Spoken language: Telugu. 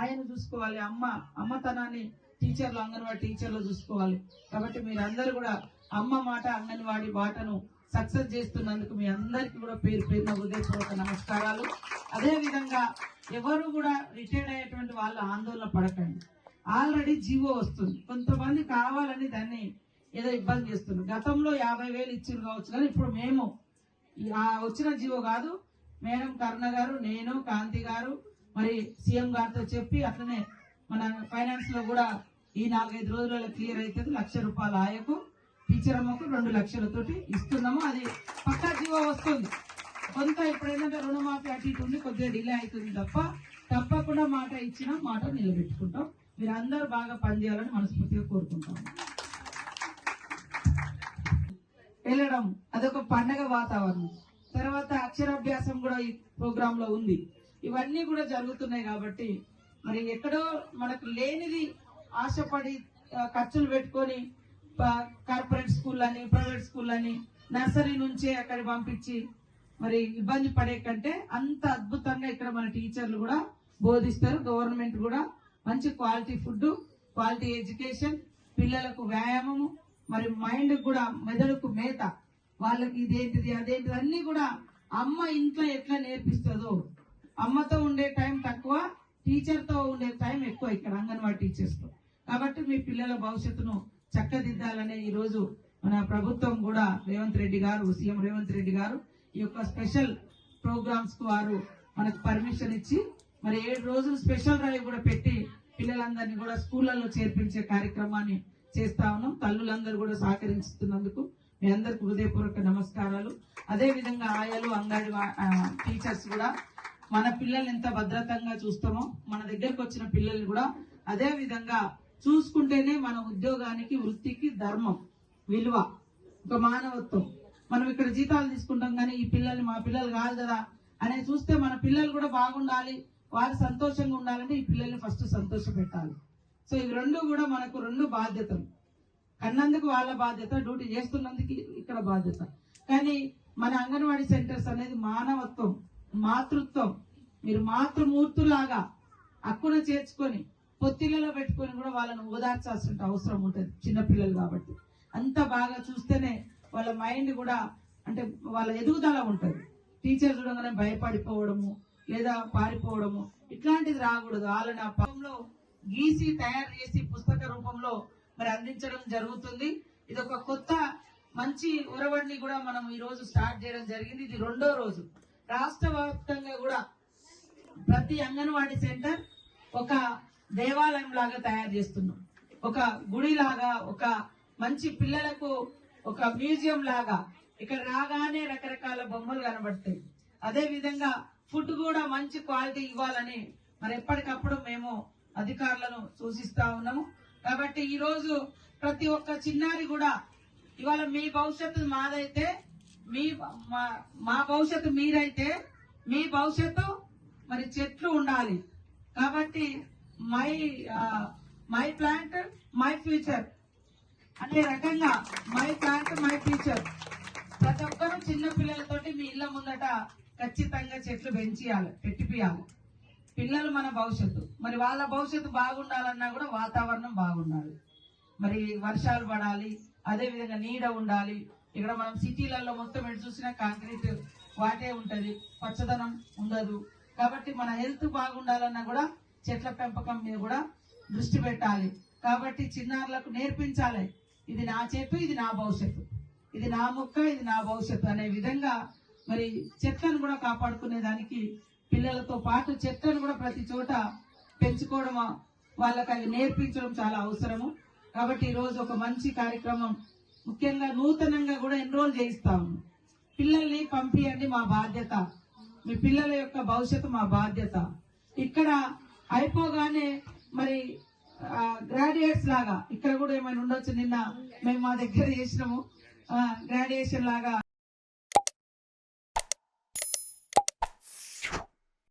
ఆయన చూసుకోవాలి అమ్మ అమ్మతనాన్ని టీచర్లు అంగన్వాడీ టీచర్లు చూసుకోవాలి. కాబట్టి మీరందరూ కూడా అమ్మ మాట అంగన్వాడీ బాటను సక్సెస్ చేస్తున్నందుకు మీ అందరికీ కూడా పేరు పేరున హృదయపూర్వక నమస్కారాలు. అదేవిధంగా ఎవరు కూడా రిటైర్డ్ అయ్యేటువంటి వాళ్ళు ఆందోళన పడకండి. ఆల్రెడీ జీవో వస్తుంది. కొంతమంది కావాలని దాన్ని ఏదో ఇబ్బంది చేస్తున్నారు. గతంలో యాభై వేలు ఇచ్చింది కావచ్చు కానీ ఇప్పుడు మేము వచ్చిన జీవో కాదు. మేడం కరుణ గారు నేను కాంతి గారు మరి సీఎం గారితో చెప్పి అట్లనే మన ఫైనాన్స్లో కూడా ఈ నాలుగైదు రోజులలో క్లియర్ అవుతుంది లక్ష రూపాయల ఆయకు టీచర్ అమ్మకు రెండు లక్షలతోటి ఇస్తున్నాము. అది పక్కా జీవో వస్తుంది. కొంత ఇప్పుడు ఏంటంటే రుణమాఫీ అటు ఇటు ఉంది కొద్దిగా డిలే అవుతుంది తప్ప తప్పకుండా మాట ఇచ్చిన మాట నిలబెట్టుకుంటాం. మీరు అందరూ బాగా పనిచేయాలని మనస్ఫూర్తిగా కోరుకుంటాం. వెళ్ళడం అదొక పండగ వాతావరణం. తర్వాత అక్షరాభ్యాసం కూడా ఈ ప్రోగ్రామ్లో ఉంది. ఇవన్నీ కూడా జరుగుతున్నాయి కాబట్టి మరి ఎక్కడో మనకు లేనిది ఆశపడి ఖర్చులు పెట్టుకొని కార్పొరేట్ స్కూల్ అని ప్రైవేట్ స్కూల్ అని నర్సరీ నుంచే అక్కడ పంపించి మరి ఇబ్బంది పడే కంటే అంత అద్భుతంగా ఇక్కడ మన టీచర్లు కూడా బోధిస్తారు. గవర్నమెంట్ కూడా మంచి క్వాలిటీ ఫుడ్ క్వాలిటీ ఎడ్యుకేషన్ పిల్లలకు వ్యాయామము మరి మైండ్ కూడా మెదడుకు మేత. వాళ్ళకి ఇదేంటిది అదేంటిది అన్ని కూడా అమ్మ ఇంట్లో ఎట్లా నేర్పిస్తుందో అమ్మతో ఉండే టైం తక్కువ టీచర్తో ఉండే టైం ఎక్కువ ఇక్కడ అంగన్వాడీ టీచర్స్తో కాబట్టి మీ పిల్లల భవిష్యత్తును చక్కదిద్దాలనే ఈరోజు మన ప్రభుత్వం కూడా రేవంత్ రెడ్డి గారు సీఎం రేవంత్ రెడ్డి గారు ఈ యొక్క స్పెషల్ ప్రోగ్రామ్స్కు వారు మనకు పర్మిషన్ ఇచ్చి మరి ఏడు రోజులు స్పెషల్ డ్రైవ్ కూడా పెట్టి పిల్లలందరినీ కూడా స్కూళ్ళలో చేర్పించే కార్యక్రమాన్ని చేస్తా ఉన్నాం. తల్లులందరూ కూడా సహకరిస్తున్నందుకు మీ అందరికి హృదయపూర్వక నమస్కారాలు. అదేవిధంగా ఆయాలు అంగడి టీచర్స్ కూడా మన పిల్లల్ని ఎంత భద్రతంగా చూస్తామో మన దగ్గరకు వచ్చిన పిల్లల్ని కూడా అదే విధంగా చూసుకుంటేనే మన ఉద్యోగానికి వృత్తికి ధర్మం విలువ ఒక మానవత్వం. మనం ఇక్కడ జీతాలు తీసుకుంటాం కానీ ఈ పిల్లల్ని మా పిల్లలు కాదు కదా అనే చూస్తే మన పిల్లలు కూడా బాగుండాలి వారు సంతోషంగా ఉండాలంటే ఈ పిల్లల్ని ఫస్ట్ సంతోష పెట్టాలి సో ఇవి రెండు కూడా మనకు రెండు బాధ్యతలు. కన్నందుకు వాళ్ళ బాధ్యత డ్యూటీ చేస్తున్నందుకు ఇక్కడ బాధ్యత. కానీ మన అంగన్వాడీ సెంటర్స్ అనేది మానవత్వం. మాతృత్వం. మీరు మాతృమూర్తులాగా అక్కున చేర్చుకొని పొత్తిలలో పెట్టుకొని కూడా వాళ్ళని ఓదార్చాల్సిన అవసరం ఉంటుంది చిన్నపిల్లలు కాబట్టి. అంత బాగా చూస్తేనే వాళ్ళ మైండ్ కూడా అంటే వాళ్ళ ఎదుగుదల ఉంటుంది. టీచర్ చూడగానే భయపడిపోవడము లేదా పారిపోవడము ఇట్లాంటిది రాకూడదు. వాళ్ళని ఆ పదంలో గీసి తయారు చేసి పుస్తక రూపంలో మరి అందించడం జరుగుతుంది. ఇది ఒక కొత్త మంచి ఉరవడిని కూడా మనం ఈ రోజు స్టార్ట్ చేయడం జరిగింది. ఇది రెండో రోజు. రాష్ట్ర వ్యాప్తంగా కూడా ప్రతి అంగన్వాడీ సెంటర్ ఒక దేవాలయం లాగా తయారు చేస్తున్నాం. ఒక గుడి లాగా ఒక మంచి పిల్లలకు ఒక మ్యూజియం లాగా ఇక్కడ రాగానే రకరకాల బొమ్మలు కనబడతాయి. అదే విధంగా ఫుడ్ కూడా మంచి క్వాలిటీ ఇవ్వాలని మరి ఎప్పటికప్పుడు మేము అధికారులను సూచిస్తా ఉన్నాము. కాబట్టి ఈరోజు ప్రతి ఒక్క చిన్నారి కూడా ఇవాళ మీ భవిష్యత్తు మాదైతే మీ మా- మా భవిష్యత్తు మీరైతే మీ భవిష్యత్తు మరి చెట్లు ఉండాలి. కాబట్టి my my plant my future. అనే రకంగా మై ప్లాంట్ మై ఫ్యూచర్. ప్రతి ఒక్కరూ చిన్న పిల్లలతోటి మీ ఇళ్ళ ముందట ఖచ్చితంగా చెట్లు పెంచియాలి పెట్టిపియాలి. పిల్లలు మన భవిష్యత్తు. మరి వాళ్ళ భవిష్యత్తు బాగుండాలన్నా కూడా వాతావరణం బాగుండాలి. మరి వర్షాలు పడాలి అదేవిధంగా నీడ ఉండాలి ఇక్కడ మనం సిటీలలో మొత్తం ఎటు చూసినా కాంక్రీట్ వాటే ఉంటది. పచ్చదనం ఉండదు. కాబట్టి మన హెల్త్ బాగుండాలన్నా కూడా చెట్ల పెంపకం మీద కూడా దృష్టి పెట్టాలి. కాబట్టి చిన్నారులకు నేర్పించాలి. ఇది నా చెట్టు ఇది నా భవిష్యత్తు. ఇది నా మొక్క ఇది నా భవిష్యత్తు అనే విధంగా మరి చెట్లను కూడా కాపాడుకునే దానికి పిల్లలతో పాటు చెట్లను కూడా ప్రతి చోట పెంచుకోవడం వాళ్ళకి అవి నేర్పించడం చాలా అవసరము. కాబట్టి ఈరోజు రోజు ఒక మంచి కార్యక్రమం ముఖ్యంగా నూతనంగా కూడా ఎన్రోల్ చేయిస్తాము పిల్లల్ని పంపియండి మా బాధ్యత. మీ పిల్లల యొక్క భవిష్యత్తు మా బాధ్యత. ఇక్కడ అయిపోగానే మరి గ్రాడ్యుయేట్స్ లాగా ఇక్కడ కూడా ఏమైనా ఉండొచ్చు నిన్న మేము మా దగ్గర చేసినాము. గ్రాడ్యుయేషన్ లాగా